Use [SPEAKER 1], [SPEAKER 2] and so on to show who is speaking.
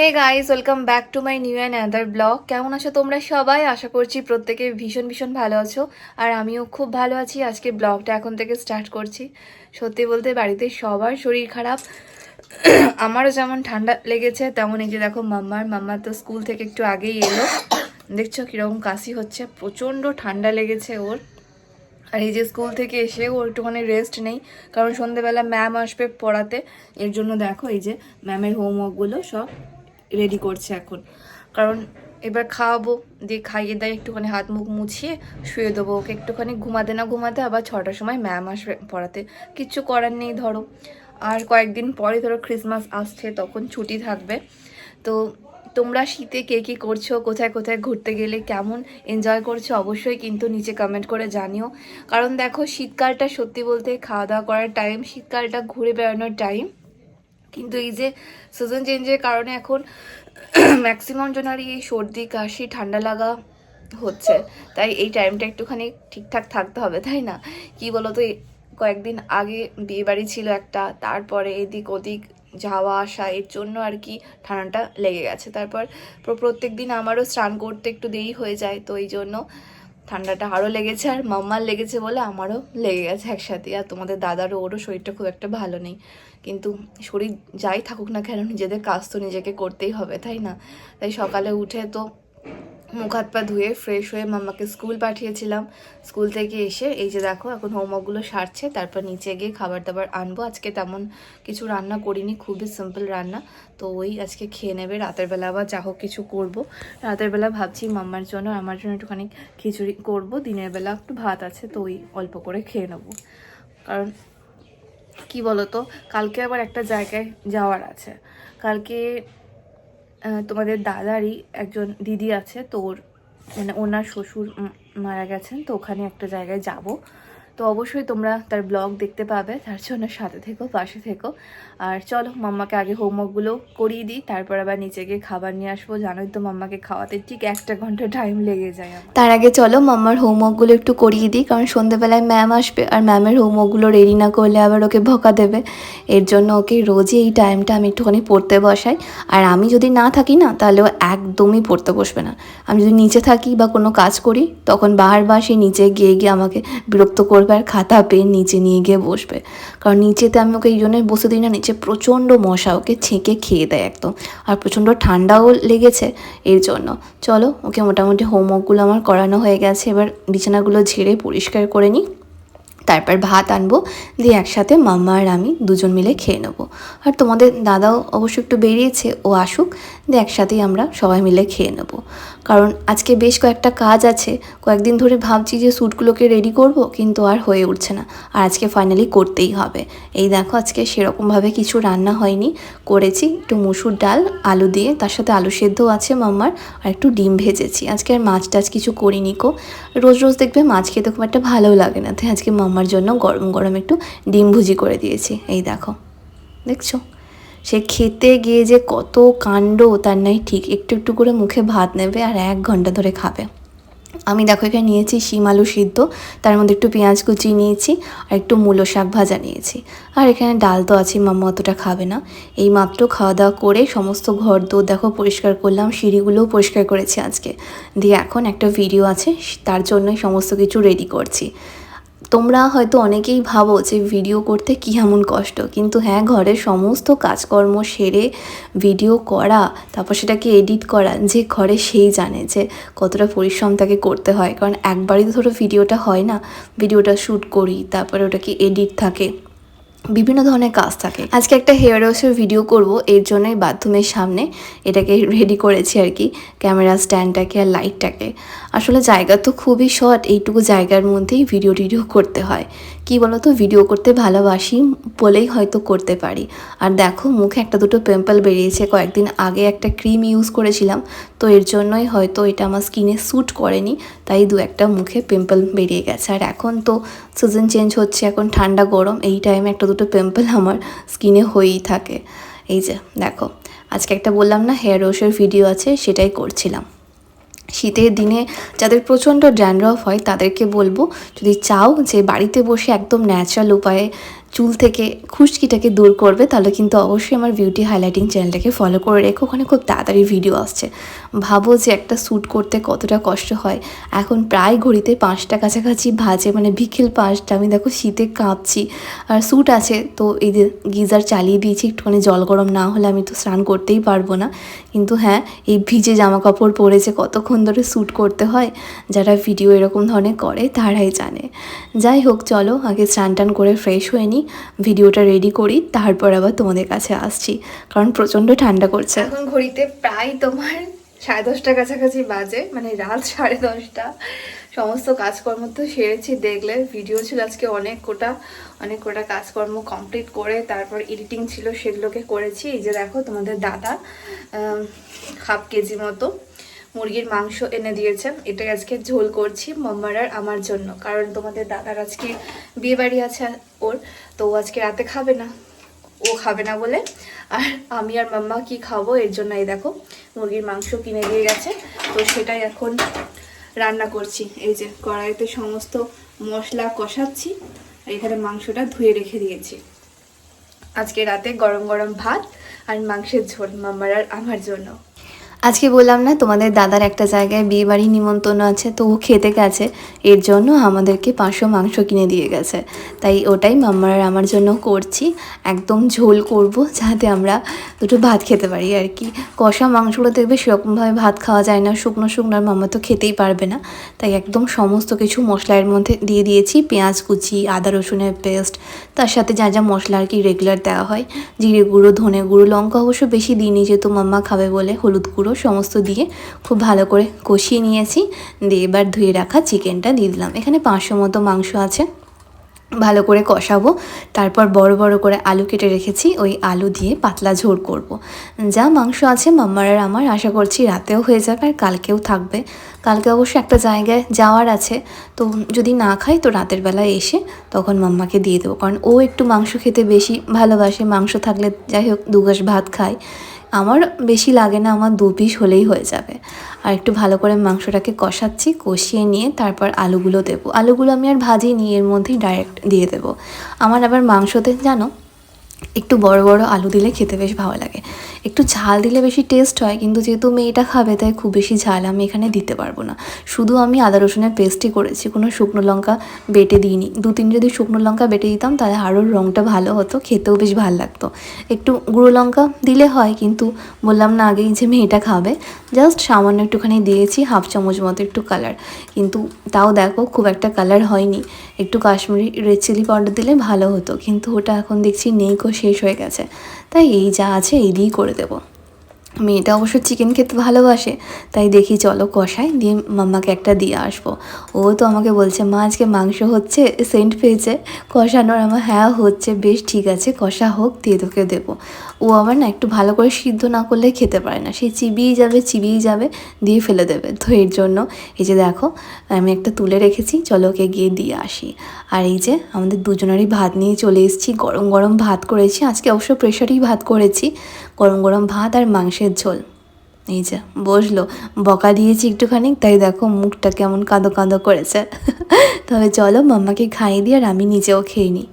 [SPEAKER 1] Hey guys welcome back to my new and other blog কেমন আছো তোমরা সবাই? আশা করছি প্রত্যেকে ভীষণ ভীষণ ভালো আছো। আর আমিও খুব ভালো আছি। আজকে ব্লগটা এখন থেকে স্টার্ট করছি। সত্যি বলতে বাড়িতে সবার শরীর খারাপ। আমারও যেমন ঠান্ডা লেগেছে, তেমন এই যে দেখো মাম্মার। মাম্মা তো স্কুল থেকে একটু আগেই এলো। দেখছ কীরকম কাশি হচ্ছে। প্রচণ্ড ঠান্ডা লেগেছে ওর। আর এই যে স্কুল থেকে এসে ওর একটুখানি রেস্ট নেই। কারণ সন্ধেবেলা ম্যাম আসবে পড়াতে। এর জন্য দেখো এই যে ম্যামের হোমওয়ার্কগুলো সব রেডি করছে এখন। কারণ এবার খাওয়াবো, দিয়ে খাইয়ে দেয় একটুখানি হাত মুখ মুছিয়ে শুয়ে দেবো ওকে। একটুখানি ঘুমাতে না ঘুমাতে আবার ছটার সময় ম্যাম আসবে পড়াতে। কিচ্ছু করার নেই ধরো। আর কয়েকদিন পরে ধরো ক্রিসমাস আসছে, তখন ছুটি থাকবে। তো তোমরা শীতে কে কী করছ, কোথায় কোথায় ঘুরতে গেলে, কেমন এনজয় করছ অবশ্যই কিন্তু নিচে কমেন্ট করে জানিও। কারণ দেখো শীতকালটা সত্যি বলতে খাওয়া দাওয়া করার টাইম শীতকালটা ঘুরে বেড়ানোর টাইম কিন্তু এই যে সিজন চেঞ্জের কারণে এখন ম্যাক্সিমাম জনারই এই সর্দি, কাশি, ঠান্ডা লাগা হচ্ছে। তাই এই টাইমটা একটুখানি ঠিকঠাক থাকতে হবে, তাই না? কি বলো তো কয়েকদিন আগে বিয়ে বাড়ি ছিল একটা, তারপরে এদিক ওদিক যাওয়া আসা, এর জন্য আর কি ঠান্ডাটা লেগে গেছে। তারপর প্রত্যেক দিন আমারও স্নান করতে একটু দেরি হয়ে যায়, তো এই জন্য ঠান্ডাটা আরও লেগেছে আর মাম্মার লেগেছে বলে আমারও লেগে গেছে একসাথে। আর তোমাদের দাদারও, ওরও শরীরটা খুব একটা ভালো নেই। কিন্তু শরীর যাই থাকুক না কেন, নিজেদের কাজ তো নিজেকে করতেই হবে, তাই না? তাই সকালে উঠে তো মুখ হাত পা ধুয়ে ফ্রেশ হয়ে মাম্মাকে স্কুল পাঠিয়েছিলাম। স্কুল থেকে এসে এই যে দেখো, এখন হোমওয়ার্কগুলো সারছে, তারপর নিচে গিয়ে খাবার দাবার আনব। আজকে তেমন কিছু রান্না করিনি, খুবই সিম্পল রান্না। তো ওই আজকে খেয়ে নেবে, রাতের বেলা আবার যা হোক কিছু করব। রাতের বেলা ভাবছি মাম্মার জন্য আমার জন্য একটুখানি খিচুড়ি করব। দিনের বেলা একটু ভাত আছে, তো ওই অল্প করে খেয়ে নেব। কারণ কি বলতো, কালকে আবার একটা জায়গায় যাওয়ার আছে। কালকে তোমাদের দাদারই একজন দিদি আছে তোর মানে ওনার শ্বশুর মারা গেছেন, তো ওখানে একটা জায়গায় যাব। তো অবশ্যই তোমরা তার ব্লগ দেখতে পাবে, তার জন্য সাথে থেকো, পাশে থেকো। আর চলো, মাম্মাকে আগে হোমওয়ার্কগুলো করিয়ে দিই, তারপর আবার নিচে গিয়ে খাবার নিয়ে আসব। জানোই তো মাম্মাকে খাওয়াতে ঠিক একটা ঘণ্টা টাইম লেগে যায় তার আগে চলো, মাম্মার হোমওয়ার্কগুলো একটু করিয়ে দিই, কারণ সন্ধ্যেবেলায় ম্যাম আসবে, আর ম্যামের হোমওয়ার্কগুলো রেডি না করলে আবার ওকে ভকা দেবে। এর জন্য ওকে রোজই এই টাইমটা আমি একটুখানি পড়তে বসাই। আর আমি যদি না থাকি না, তাহলে ও একদমই পড়তে বসবে না। আমি যদি নিচে থাকি বা কোনো কাজ করি, তখন বারবার সে নিচে গিয়ে গিয়ে আমাকে বিরক্ত করবে আর খাতা পেন নিচে নিয়ে গিয়ে বসবে। কারণ নিচেতে আমি ওকে এই জন্যই বসে দিই না, নিচে প্রচণ্ড মশা ওকে ছেঁকে খেয়ে দেয় একদম। আর প্রচণ্ড ঠান্ডাও লেগেছে এর জন্য। চলো, ওকে মোটামুটি হোমওয়ার্কগুলো আমার করানো হয়ে গেছে। এবার বিছানাগুলো ঝেড়ে পরিষ্কার করে নিই। তারপর ভাত আনব, দিয়ে একসাথে মাম্মা আর আমি দুজন মিলে খেয়ে নেব। আর তোমাদের দাদাও অবশ্য একটু বেরিয়েছে, ও আসুক, দিয়ে একসাথেই আমরা সবাই মিলে খেয়ে নেব। কারণ আজকে বেশ কয়েকটা কাজ আছে। কয়েকদিন ধরে ভাবছি যে স্যুটগুলোকে রেডি করব, কিন্তু আর হয়ে উঠছে না। আর আজকে ফাইনালি করতেই হবে। এই দেখো, আজকে সেরকমভাবে কিছু রান্না হয়নি। করেছি একটু মুসুর ডাল, আলু দিয়ে, তার সাথে আলু সেদ্ধও আছে মাম্মার, আর একটু ডিম ভেজেছি। আজকে আর মাছ টাছ কিছু করিনি কো। রোজ রোজ দেখবে মাছ খেতে খুব একটা ভালো লাগে না। তাই আজকে মাম্মার জন্য গরম গরম একটু ডিম ভুজি করে দিয়েছি। এই দেখো, দেখছ? সে খেতে গিয়ে যে কত কাণ্ড, তার নাই ঠিক। একটু একটু করে মুখে ভাত নেবে আর এক ঘণ্টা ধরে খাবে। আমি দেখো এখানে নিয়েছি শিম আলু সিদ্ধ, তার মধ্যে একটু পেঁয়াজ কুচি নিয়েছি আর একটু মূলো শাক ভাজা নিয়েছি। আর এখানে ডাল তো আছে মাম্মা অতটা খাবে না। এই মাত্র খাওয়া দাওয়া করে সমস্ত ঘর দোর দেখো পরিষ্কার করলাম, সিঁড়িগুলোও পরিষ্কার করেছি আজকে। দিয়ে এখন একটা ভিডিও আছে, তার জন্যই সমস্ত কিছু রেডি করছি। তোমরা হয়তো অনেকেই ভাবো যে ভিডিও করতে কী এমন কষ্ট, কিন্তু হ্যাঁ ঘরের সমস্ত কাজকর্ম সেরে ভিডিও করা, তারপর সেটাকে এডিট করা, যে ঘরে সেই জানে যে কতটা পরিশ্রম তাকে করতে হয়। কারণ একবারই তো ধরো ভিডিওটা হয় না ভিডিওটা শ্যুট করি, তারপরে ওটাকে এডিট থাকে। বিভিন্ন ধরনের কাজ থাকে। আজকে একটা হেয়ার ওয়াশের ভিডিও করব, এর জন্যই বাথরুমের সামনে এটাকে রেডি করেছি আর কি ক্যামেরা স্ট্যান্ডটাকে আর লাইটটাকে আসলে জায়গা তো খুবই শর্ট এইটুকু জায়গার মধ্যেই ভিডিও টিডিও করতে হয়। কি বলতো ভিডিও করতে ভালোবাসি বলেই হয়তো করতে পারি। আর দেখো, মুখে একটা দুটো পিম্পল বেরিয়েছে, কয়েকদিন আগে একটা ক্রিম ইউজ করেছিলাম, তো এর জন্যই হয়তো এটা আমার স্কিনে স্যুট করেনি, তাই দু একটা মুখে পিম্পল বেরিয়ে গেছে। আর এখন তো সিজন চেঞ্জ হচ্ছে, এখন ঠান্ডা গরম, এই টাইমে একটা দুটো পিম্পল আমার স্কিনে হয়েই থাকে। এই যে, দেখো, আজকে একটা বললাম না হেয়ার ওয়াশের ভিডিও আছে, সেটাই করছিলাম। শীতের দিনে যাদের প্রচণ্ড ড্যান্ড্রফ হয়, তাদেরকে বলব, যদি চাও যে বাড়িতে বসে একদম ন্যাচারাল উপায়ে চুল থেকে খুশকিটাকে দূর করবে, তাহলে কিন্তু অবশ্যই আমার বিউটি হাইলাইটিং চ্যানেলটাকে ফলো করে রেখো। ওখানে খুব তাড়াতাড়ি ভিডিও আসছে। ভাবো যে একটা শ্যুট করতে কতটা কষ্ট হয়। এখন প্রায় ঘড়িতে পাঁচটা কাছাকাছি ভাজে মানে বিকেল পাঁচটা। আমি দেখো শীতে কাঁপছি। আর শ্যুট আছে, তো এই যে গিজার চালিয়ে দিয়েছি, একটুখানি জল গরম না হলে আমি তো স্নান করতেই পারব না। কিন্তু হ্যাঁ এই ভিজে জামা কাপড় পরে যে কতক্ষণ ধরে শ্যুট করতে হয়, যারা ভিডিও এরকম ধরনের করে, তারাই জানে। যাই হোক, চলো, আগে স্নান টান করে ফ্রেশ হয়ে নিই ভিডিওটা রেডি করি, তারপর আবার তোমাদের কাছে আসছি। কারণ প্রচণ্ড ঠান্ডা করছে। এখন ঘড়িতে প্রায় তোমার সাড়ে দশটা কাছাকাছি বাজে মানে রাত সাড়ে দশটা। সমস্ত কাজকর্ম তো সেরেছি, দেখলে ভিডিও ছিল আজকে অনেক কোটা অনেক কোটা কাজকর্ম কমপ্লিট করে, তারপর এডিটিং ছিল, সেগুলোকে করেছি। এই যে দেখো তোমাদের দাদা হাফ কেজি মতো। মুরগির মাংস এনে দিয়েছেন। এটা আজকে ঝোল করছি মাম্মার আর আমার জন্য। কারণ তোমাদের দাদার আজকে বিয়ে বাড়ি আছে ওর, তো ও আজকে রাতে খাবে না। ও খাবে না বলে। আর আমি আর মাম্মা কি খাব এর জন্য এই দেখো, মুরগির মাংস কিনে দিয়ে গেছে। তো সেটাই এখন রান্না করছি। এই যে কড়াইতে সমস্ত মশলা কষাচ্ছি। এখানে মাংসটা ধুয়ে রেখে দিয়েছি। আজকে রাতে গরম গরম ভাত আর মাংসের ঝোল মাম্মার আর আমার জন্য। আজকে বললাম না, তোমাদের দাদার একটা জায়গায় বিয়ে বাড়ি নিমন্ত্রণ আছে, তো ও খেতে গেছে। এর জন্য আমাদেরকে পাঁচশো মাংস কিনে দিয়ে গেছে। তাই ওটাই মাম্মার আমার জন্য করছি। একদম ঝোল করব যাতে আমরা দুটো ভাত খেতে পারি আর কি। কষা মাংসগুলো দেখবে সেরকমভাবে ভাত খাওয়া যায় না, শুকনো শুকনো আর মাম্মা তো খেতেই পারবে না। তাই একদম সমস্ত কিছু মশলার মধ্যে দিয়ে দিয়েছি, পেঁয়াজ কুচি, আদা রসুনের পেস্ট। তার সাথে যা যা মশলা আর কি রেগুলার দেওয়া হয়। জিরে গুঁড়ো, ধনে গুঁড়ো, লঙ্কা অবশ্য বেশি দিইনি, যেহেতু মাম্মা খাবে বলে, হলুদ গুঁড়ো। সমস্ত দিয়ে খুব ভালো করে কষিয়ে নিয়েছি। দিয়ে এবার ধুয়ে রাখা চিকেনটা দিয়ে দিলাম। এখানে পাঁচশো মতো মাংস আছে। ভালো করে কষাবো। তারপর বড় বড় করে আলু কেটে রেখেছি। ওই আলু দিয়ে পাতলা ঝোল করব। যা মাংস আছে মাম্মারার আমার, আশা করছি রাতেও হয়ে যাবে আর কালকেও থাকবে। কালকে অবশ্য একটা জায়গায় যাওয়ার আছে। তো যদি না খাই তো রাতের বেলায় এসে তখন মাম্মাকে দিয়ে দেবো। কারণ ও একটু মাংস খেতে বেশি ভালোবাসে। মাংস থাকলে যাই হোক দুগাস ভাত খায়। আমার বেশি লাগে না, আমার দু পিস হলেই হয়ে যাবে। আর একটু ভালো করে মাংসটাকে কষাচ্ছি, কষিয়ে নিয়ে তারপর আলুগুলো দেবো। আলুগুলো আমি আর ভাজি নিয়ে এর মধ্যেই ডাইরেক্ট দিয়ে দেবো। আমার আবার মাংসতে জানো একটু বড় বড় আলু দিলে খেতে বেশ ভালো লাগে। একটু ঝাল দিলে বেশি টেস্ট হয়, কিন্তু যেহেতু মেয়েটা খাবে, তাই খুব বেশি ঝাল আমি এখানে দিতে পারব না। শুধু আমি আদা রসুনের পেস্টই করেছি, কোনো শুকনো লঙ্কা বেটে দিইনি। দু তিন যদি শুকনো লঙ্কা বেটে দিতাম, তাহলে আরও রঙটা ভালো হতো, খেতেও বেশ ভালো লাগতো। একটু গুঁড়ো লঙ্কা দিলে হয়, কিন্তু বললাম না আগেই যে মেয়েটা খাবে। জাস্ট সামান্য একটুখানি দিয়েছি, হাফ চামচ মতো একটু কালার কিন্তু তাও দেখো, খুব একটা কালার হয়নি। একটু কাশ্মীরি রেড চিলি পাউডার দিলে ভালো হতো, কিন্তু ওটা এখন দেখছি নেই শেষ হয়ে গেছে। তাই এই যা আছে এই দিয়েই করে দেবো। মেয়েটা অবশ্য চিকেন খেতে ভালোবাসে। তাই দেখি চলো কষায় দিয়ে মাম্মাকে একটা দিয়ে আসব। ও তো আমাকে বলছে, মা, আজকে মাংস হচ্ছে, সেন্ট পেয়েছে। কষানোর আমার হ্যাঁ হচ্ছে, বেশ ঠিক আছে, কষা হোক, দিয়ে তোকে দেবো। ও আবার না একটু ভালো করে সিদ্ধ না করলে খেতে পারে না। সে চিবিয়েই যাবে চিবিয়েই যাবে, দিয়ে ফেলে দেবে। তো এর জন্য এই যে দেখো, আমি একটা তুলে রেখেছি, চলো ওকে গিয়ে দিয়ে আসি। আর এই যে আমাদের দুজনেরই ভাত নিয়ে চলে এসেছি, গরম গরম ভাত করেছি। আজকে অবশ্য প্রেশারেই ভাত করেছি, গরম গরম ভাত আর মাংসের ঝোল। এই যে বসল, বকা দিয়েছি একটুখানি, তাই দেখো মুখটা কেমন কাঁদো কাঁদো করেছে। তবে চলো মাম্মাকে খাইয়ে দিয়ে আর আমি নিজেও খেয়ে নিই।